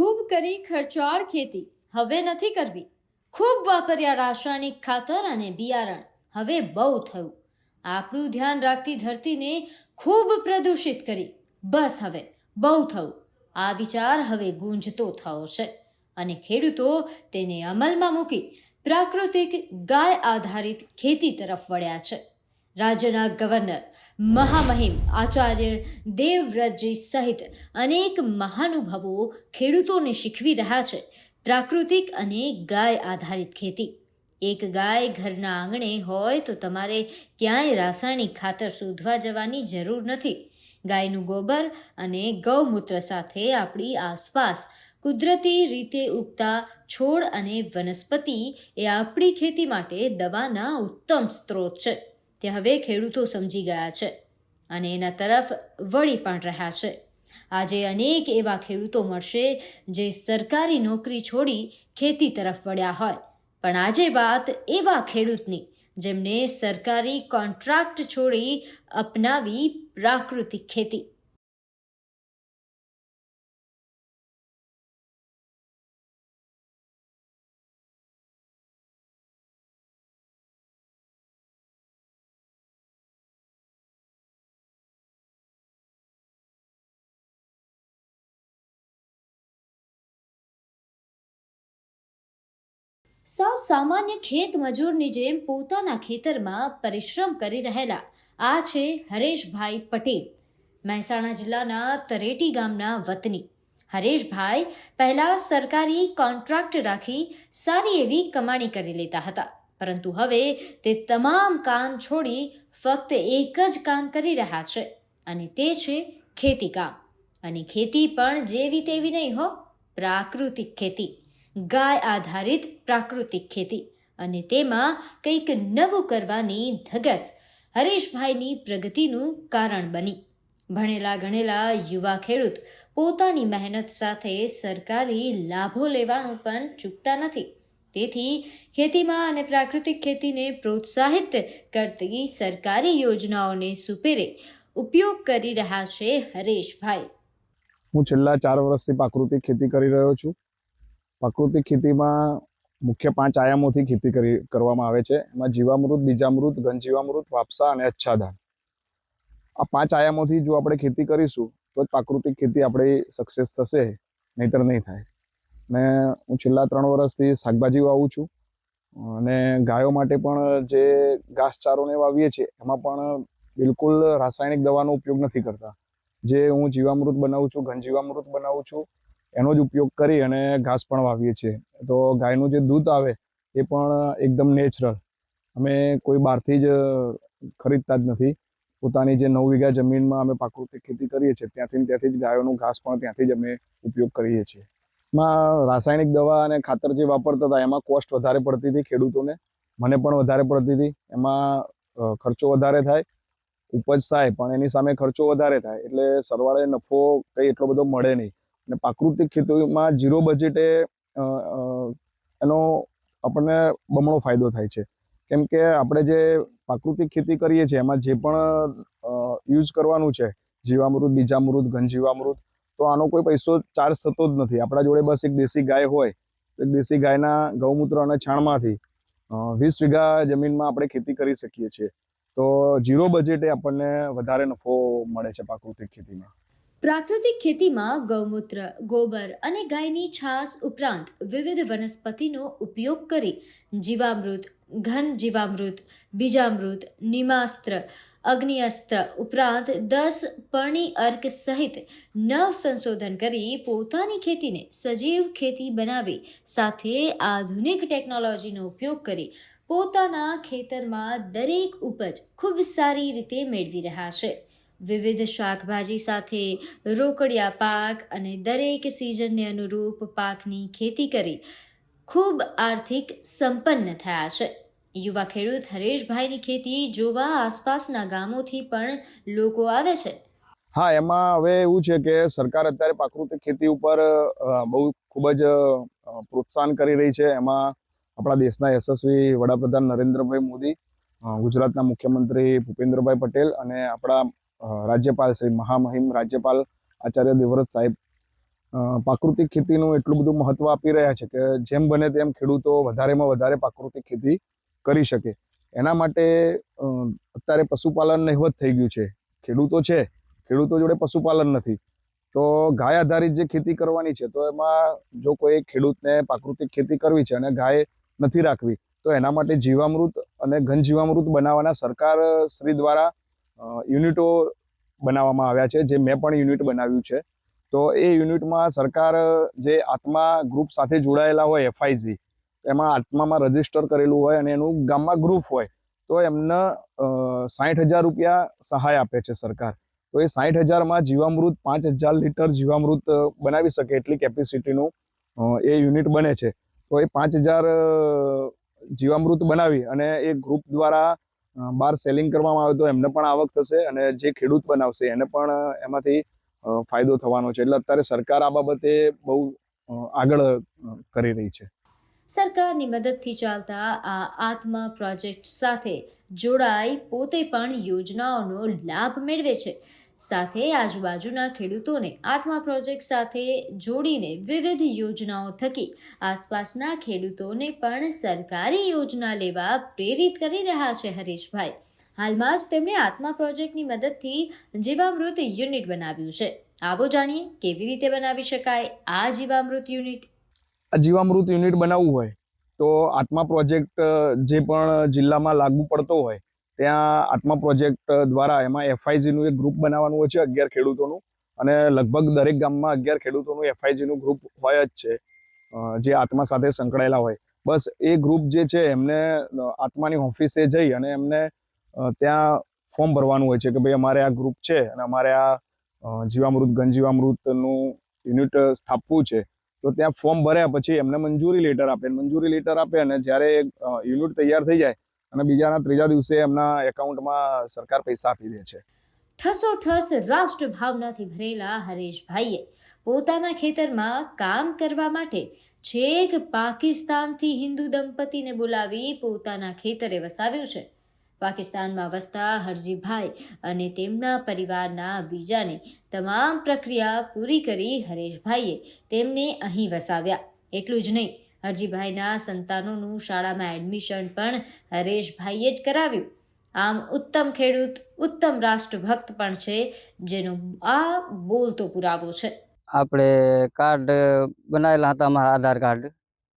ખૂબ કરી ખર્ચાળ ખેતી, હવે નથી કરવી. ખૂબ વાપર્યા રાસાયણિક ખાતર અને બિયારણ, હવે બહુ થયું. આપણું ધ્યાન રાખતી ધરતીને ખૂબ પ્રદૂષિત કરી. બસ હવે, બહુ થયું. આ વિચાર હવે ગુંજતો થયો છે અને ખેડૂતો તેને અમલમાં મૂકી પ્રાકૃતિક ગાય આધારિત ખેતી તરફ વળ્યા છે. રાજ્યના ગવર્નર મહામહિમ આચાર્ય દેવવ્રતજી સહિત અનેક મહાનુભાવો ખેડૂતોને શીખવી રહ્યા છે પ્રાકૃતિક અને ગાય આધારિત ખેતી. એક ગાય ઘરના આંગણે હોય તો તમારે ક્યાંય રાસાયણિક ખાતર શોધવા જવાની જરૂર નથી. ગાયનું ગોબર અને ગૌમૂત્ર સાથે આપણી આસપાસ કુદરતી રીતે ઉગતા છોડ અને વનસ્પતિ એ આપણી ખેતી માટે દવાના ઉત્તમ સ્ત્રોત છે. તે હવે ખેડૂતો સમજી ગયા છે અને એના તરફ વળી પણ રહ્યા છે. આજે અનેક એવા ખેડૂતો મળશે જે સરકારી નોકરી છોડી ખેતી તરફ વળ્યા હોય. પણ આજે વાત એવા ખેડૂતની જેમને સરકારી કોન્ટ્રાક્ટ છોડી અપનાવી પ્રાકૃતિક ખેતી. સાવ સામાન્ય ખેત મજૂરની જેમ પોતાના ખેતરમાં પરિશ્રમ કરી રહેલા આ છે હરેશભાઈ પટેલ, મહેસાણા જિલ્લાના તરેટી ગામના વતની. હરેશભાઈ પહેલા સરકારી કોન્ટ્રાક્ટ રાખી સારી એવી કમાણી કરી લેતા હતા, પરંતુ હવે તે તમામ કામ છોડી ફક્ત એક જ કામ કરી રહ્યા છે, અને તે છે ખેતી કામ. અને ખેતી પણ જેવી તેવી નહીં હો, પ્રાકૃતિક ખેતી. ગાય આધારિત પ્રાકૃતિક ખેતી અને તેમાં કંઈક નવું કરવાની ધગસ હરેશભાઈની પ્રગતિનું કારણ બની. ભણેલા ગણેલા યુવા ખેડૂત પોતાની મહેનત સાથે સરકારી લાભો લેવાનું પણ ચૂકતા નથી. તેથી ખેતીમાં અને પ્રાકૃતિક ખેતીને પ્રોત્સાહિત કરતી સરકારી યોજનાઓને સુપેરે ઉપયોગ કરી રહ્યા છે હરેશભાઈ. હું છેલ્લા ચાર વર્ષથી પ્રાકૃતિક ખેતી કરી રહ્યો છું. પ્રાકૃતિક ખેતીમાં મુખ્ય પાંચ આયામોથી ખેતી કરી, કરવામાં આવે છે. એમાં જીવામૃત, બીજામૃત, ઘનજીવામૃત, વાપસા અને અચ્છાદન. આ પાંચ આયામોથી જો આપણે ખેતી કરીશું, તો જ પ્રાકૃતિક ખેતી આપણી સક્સેસ થશે, નહીતર નહીં થાય. ને હું છેલ્લા ત્રણ વર્ષથી શાકભાજી વાવું છું. અને ગાયો માટે પણ જે ઘાસચારોને વાવીએ છીએ, એમાં પણ બિલકુલ રાસાયણિક દવાનો ઉપયોગ નથી કરતા. જે હું જીવામૃત બનાવું છું, ઘનજીવામૃત બનાવું છું એનો જ ઉપયોગ કરી અને ઘાસ પણ વાવીએ છીએ. તો ગાયનું જે દૂધ આવે, એ પણ એકદમ નેચરલ અમે કોઈ બહારથી જ ખરીદતા જ નથી. પોતાની જે નવ વીઘા જમીનમાં અમે પ્રાકૃતિક ખેતી કરીએ છીએ, ત્યાંથી ત્યાંથી જ ગાયોનું ઘાસ પણ ત્યાંથી જ અમે ઉપયોગ કરીએ છીએ. એમાં રાસાયણિક દવા અને ખાતર જે વાપરતા હતા, એમાં કોસ્ટ વધારે પડતી હતી ખેડૂતોને. મને પણ વધારે પડતી હતી. એમાં ખર્ચો વધારે થાય, ઉપજ થાય, પણ એની સામે ખર્ચો વધારે થાય, એટલે સરવાળે નફો કંઈ એટલો બધો મળે નહીં. અને પ્રાકૃતિક ખેતીમાં ઝીરો બજેટે એનો આપણને બમણો ફાયદો થાય છે. કેમ કે આપણે જે પ્રાકૃતિક ખેતી કરીએ છીએ, એમાં જે પણ યુઝ કરવાનું છે, જીવામૃત, બીજામૃત, ઘનજીવામૃત, તો આનો કોઈ પૈસો ચાર્જ થતો જ નથી. આપણા જોડે બસ એક દેશી ગાય હોય એક દેશી ગાયના ગૌમૂત્ર અને છાણમાંથી વીસ વીઘા જમીનમાં આપણે ખેતી કરી શકીએ છીએ. તો ઝીરો બજેટે આપણને વધારે નફો મળે છે પ્રાકૃતિક ખેતીમાં. પ્રાકૃતિક ખેતીમાં ગૌમૂત્ર, ગોબર અને ગાયની છાસ ઉપરાંત વિવિધ વનસ્પતિનો ઉપયોગ કરી જીવામૃત, ઘન જીવામૃત, બીજામૃત, નિમાસ્ત્ર, અગ્નિઅસ્ત્ર ઉપરાંત દસ પરણી અર્ક સહિત નવ સંશોધન કરી પોતાની ખેતીને સજીવ ખેતી બનાવી સાથે આધુનિક ટેકનોલોજીનો ઉપયોગ કરી પોતાના ખેતરમાં દરેક ઉપજ ખૂબ સારી રીતે મેળવી રહ્યા છે. વિવિધ શાકભાજી સાથે રોકડિયા પાક અને દરેક સિઝનને અનુરૂપ પાકની ખેતી કરી ખૂબ આર્થિક સંપન્ન થયા છે. યુવા ખેડૂત હરેશભાઈની ખેતી જોવા આસપાસના ગામોથી પણ લોકો આવે છે. હા, એમાં હવે એવું છે કે સરકાર અત્યારે પ્રાકૃતિક ખેતી ઉપર બહુ ખૂબ જ પ્રોત્સાહન કરી રહી છે. એમાં આપણા દેશના યશસ્વી વડાપ્રધાન નરેન્દ્રભાઈ મોદી ગુજરાતના મુખ્યમંત્રી ભૂપેન્દ્રભાઈ પટેલ અને આપણા રાજ્યપાલ શ્રી મહામહિમ, રાજ્યપાલ આચાર્ય દેવવ્રત સાહેબ પ્રાકૃતિક ખેતીનું એટલું બધું મહત્વ આપી રહ્યા છે કે જેમ બને તેમ ખેડૂતો વધારેમાં વધારે પ્રાકૃતિક ખેતી કરી શકે. એના માટે અત્યારે પશુપાલન નહિવત થઈ ગયું છે. ખેડૂતો છે, ખેડૂતો જોડે પશુપાલન નથી. તો ગાય આધારિત જે ખેતી કરવાની છે, તો એમાં જો કોઈ ખેડૂતને પ્રાકૃતિક ખેતી કરવી છે અને ગાય નથી રાખવી, તો એના માટે જીવામૃત અને ઘન જીવામૃત બનાવવાના સરકાર, શ્રી દ્વારા યુનિટો બનાવવામાં આવ્યા છે, જે મેં પણ યુનિટ બનાવ્યું છે. તો એ યુનિટમાં સરકાર, જે આત્મા ગ્રુપ સાથે જોડાયેલા હોય એફઆઈજી એમાં આત્મામાં રજિસ્ટર કરેલું હોય અને એનું ગામમાં ગ્રુપ હોય, તો એમને સાઠ હજાર રૂપિયા સહાય આપે છે સરકાર. તો એ સાઠ હજારમાં જીવામૃત, પાંચ હજાર લીટર જીવામૃત બનાવી શકે એટલી કેપેસિટીનું એ યુનિટ બને છે. તો એ પાંચ હજાર જીવામૃત બનાવી અને એ ગ્રુપ દ્વારા બહાર સેલિંગ કરવામાં આવે તો એમને પણ આવક થશે અને જે ખેડૂત બનાવશે એને પણ એમાંથી ફાયદો થવાનો છે. એટલે અત્યારે સરકાર આ બાબતે બહુ આગળ કરી રહી છે. સરકારની મદદથી ચાલતા આ આત્મા પ્રોજેક્ટ સાથે જોડાઈ પોતે પણ યોજનાઓનો લાભ મેળવે છે. સાથે આજુબાજુના ખેડૂતોને આત્મા પ્રોજેક્ટ સાથે જોડીને વિવિધ યોજનાઓ થકી આસપાસના ખેડૂતોને પણ સરકારી યોજના લેવા પ્રેરિત કરી રહ્યા છે હરીશભાઈ. હાલમાં જ તેમણે આત્મા પ્રોજેક્ટની મદદથી જીવામૃત યુનિટ બનાવ્યું છે. આવો જાણીએ કેવી રીતે બનાવી શકાય આ જીવામૃત યુનિટ? આ જીવામૃત યુનિટ બનાવવું હોય તો આત્મા પ્રોજેક્ટ જે પણ જિલ્લામાં લાગુ પડતો હોય ત્યાં આત્મા પ્રોજેક્ટ દ્વારા એમાં એફઆઈજીનું એક ગ્રુપ બનાવવાનું હોય છે અગિયાર ખેડૂતોનું. અને લગભગ દરેક ગામમાં અગિયાર ખેડૂતોનું એફઆઈજીનું ગ્રુપ હોય જ છે જે આત્મા સાથે સંકળાયેલા હોય. બસ એ ગ્રુપ જે છે એમને આત્માની ઓફિસે જઈ અને એમને ત્યાં ફોર્મ ભરવાનું હોય છે કે ભાઈ અમારે આ ગ્રુપ છે અને અમારે આ જીવામૃત, ગંજીવામૃતનું યુનિટ સ્થાપવું છે. તો ત્યાં ફોર્મ ભર્યા પછી એમને મંજૂરી લેટર આપે. મંજૂરી લેટર આપે અને જ્યારે યુનિટ તૈયાર થઈ જાય અને બીજાના ત્રીજા દિવસે એમના એકાઉન્ટમાં સરકાર પૈસા આપી દે છે. ઠસોઠસ રાષ્ટ્ર ભાવનાથી ભરેલા હરેશભાઈએ પોતાના ખેતરમાં કામ કરવા માટે છેક પાકિસ્તાનથી હિન્દુ દંપતીને બોલાવી પોતાના ખેતરે વસાવ્યું છે. પાકિસ્તાનમાં વસતા હરજીભાઈ અને તેમના પરિવારના વિઝાની તમામ પ્રક્રિયા પૂરી કરી હરેશભાઈએ તેમને અહીં વસાવ્યા. એટલું જ નહીં હરજીભાઈના સંતાનોનું શાળામાં એડમિશન પણ હરેશભાઈએ જ કરાવ્યું. આમ ઉત્તમ ખેડૂત, ઉત્તમ રાષ્ટ્રભક્ત પણ છે, જેનો આ બોલતો પુરાવો છે. આપણે કાર્ડ બનાવેલા હતા અમારા આધાર કાર્ડ.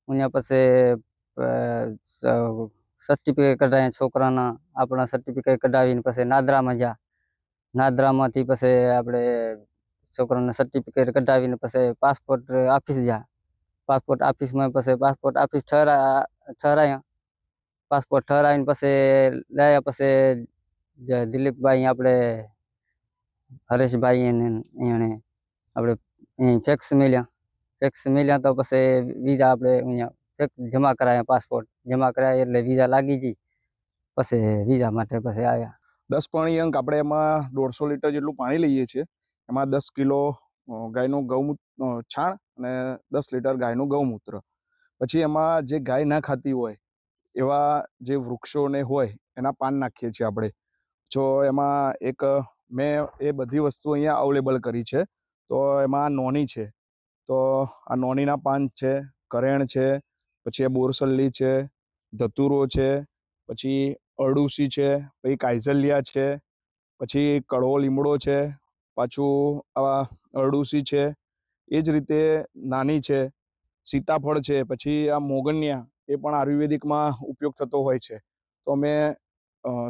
અહીંયા પછી સર્ટિફિકેટ કઢાવ્યા છોકરાના, આપણા સર્ટિફિકેટ કઢાવીને પછી નાદરામાં જા નાદરામાંથી પછી આપણે છોકરાના સર્ટિફિકેટ કઢાવીને પછી પાસપોર્ટ ઓફિસ જા પાસપોર્ટ ઓફિસમાં પછી પાસપોર્ટ ઓફિસ ઠરા, ઠરાયા. પાસપોર્ટ ઠરાવીને પછી લાયા પછી દિલીપભાઈ આપણે, હરેશભાઈ એને એને આપણે ફેક્સ મળ્યા ફેક્સ મળ્યા તો પછી વિઝા આપણે અહીંયા ફેક્સ જમા કરાયા પાસપોર્ટ. જમા કરાયા એટલે વિઝા લાગી ગઈ. પછી વિઝા માટે પછી આવ્યા. દસ પાણી અંક આપણે એમાં દોઢસો લીટર જેટલું પાણી લઈએ છીએ. એમાં દસ કિલો ગાયનું ગૌમૂત છાણ અને દસ લીટર ગાયનું ગૌમૂત્ર. પછી એમાં જે ગાય ના ખાતી હોય, એવા જે વૃક્ષોને હોય, એના પાન નાખીએ છીએ આપણે. જો એમાં એક, મેં એ બધી વસ્તુ અહીંયા અવેલેબલ કરી છે, તો એમાં નોની છે. તો આ નોનીના પાન છે, કરેણ છે, પછી આ બોરસલ્લી છે, ધતુરો છે, પછી અરડુસી છે, પછી કાયઝલિયા છે, પછી કડવો લીમડો છે, પાછું આ અરડુસી છે એ જ રીતે નાની છે, સીતાફળ છે, પછી આ મોગનિયા એ પણ આયુર્વેદિકમાં ઉપયોગ થતો હોય છે. તો મેં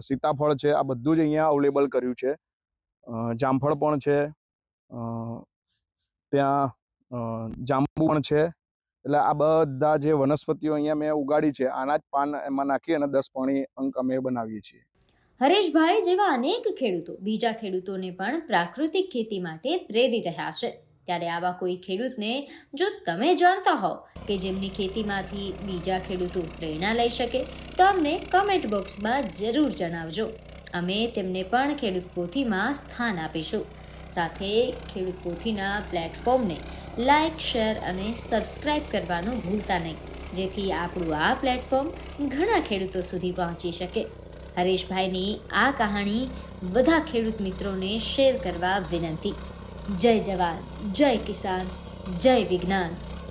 સીતાફળ છે, આ બધું જ અહીંયા અવેલેબલ કર્યું છે. જામફળ પણ છે ત્યાં જાંબુ પણ છે. એટલે આ બધા જે વનસ્પતિઓ અહીંયા મેં ઉગાડી છે, આના જ પાન એમાં નાખી અને દસ પાણી અંક અમે બનાવીએ છીએ. હરેશભાઈ જેવા અનેક ખેડૂતો, બીજા ખેડૂતોને પણ પ્રાકૃતિક ખેતી માટે પ્રેરી રહ્યા છે. ત્યારે આવા કોઈ ખેડૂતને જો તમે જાણતા હોવ કે જેમની ખેતીમાંથી બીજા ખેડૂતો પ્રેરણા લઈ શકે, તો અમને કમેન્ટ બોક્સમાં જરૂર જણાવજો. અમે તેમને પણ ખેડૂત પોથીમાં સ્થાન આપીશું. સાથે ખેડૂત પોથીના પ્લેટફોર્મને લાઇક શેર અને સબસ્ક્રાઇબ કરવાનું ભૂલતા નહીં, જેથી આપણું આ પ્લેટફોર્મ ઘણા ખેડૂતો સુધી પહોંચી શકે. હરેશભાઈની આ કહાણી બધા ખેડૂત મિત્રોને શેર કરવા વિનંતી. જય જવાન જય કિસાન જય વિજ્ઞાન.